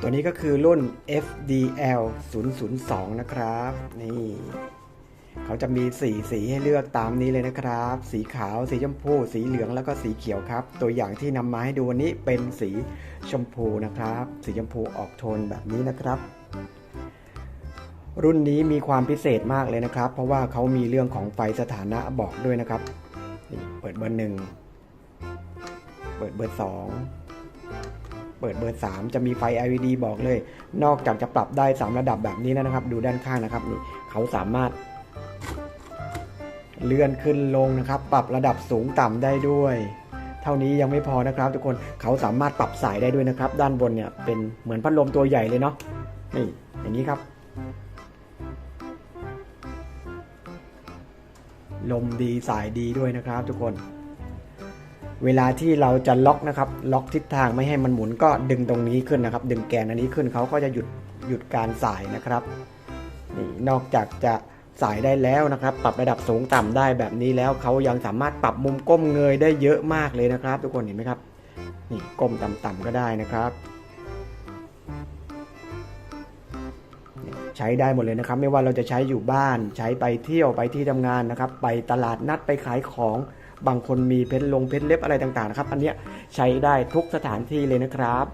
ตัวนี้ก็คือรุ่น FDL 002 นะครับ นี่ เขาจะมีสีสีให้เลือกตามนี้เลยนะครับ สีขาว สีชมพู สีเหลืองแล้วก็สีเขียวครับ ตัวอย่างที่นำมาให้ดูวันนี้เป็นสีชมพูนะครับ สีชมพูออกโทนแบบนี้นะครับ รุ่นนี้มีความพิเศษมากเลยนะครับ เพราะว่าเขามีเรื่องของไฟสถานะบอกด้วยนะครับนี่เปิดเบอร์หนึ่ง เปิดเบอร์สอง เปิดเบอร์ 3 จะมีไฟ LED บอกเลย นอกจากจะปรับได้ 3 ระดับแบบนี้แล้วนะครับ ดูด้านข้างนะครับนี่เขาสามารถ เลื่อนขึ้นลงนะครับ ปรับระดับสูงต่ำได้ด้วยเท่านี้ยังไม่พอนะครับทุกคนเขาสามารถปรับสายได้ด้วยนะครับ ด้านบนเนี่ยเป็นเหมือนพัดลมตัวใหญ่เลยเนาะนี่อย่างนี้ครับ ลมดีสายดีด้วยนะครับทุกคน เวลาที่เราจะล็อกนะครับ ล็อกทิศทางไม่ให้มันหมุนก็ดึงตรงนี้ขึ้นนะครับ ดึงแกนอันนี้ขึ้นเขาก็จะหยุดหยุดการสายนะครับนี่นอกจากจะสายได้แล้วนะครับ ปรับระดับสูงต่ำได้แบบนี้แล้วเขายังสามารถปรับมุมก้มเงยได้เยอะมากเลยนะครับ ทุกคนเห็นไหมครับนี่ก้มต่ำๆก็ได้นะครับใช้ได้หมดเลยนะครับ ไม่ว่าเราจะใช้อยู่บ้าน ใช้ไปเที่ยวไปที่ทำงานนะครับ ไปตลาดนัดไปขายของ บางคนมีเพชรลงเพชรเล็บอะไรต่างๆนะครับ อันเนี้ยใช้ได้ทุกสถานที่เลยนะครับ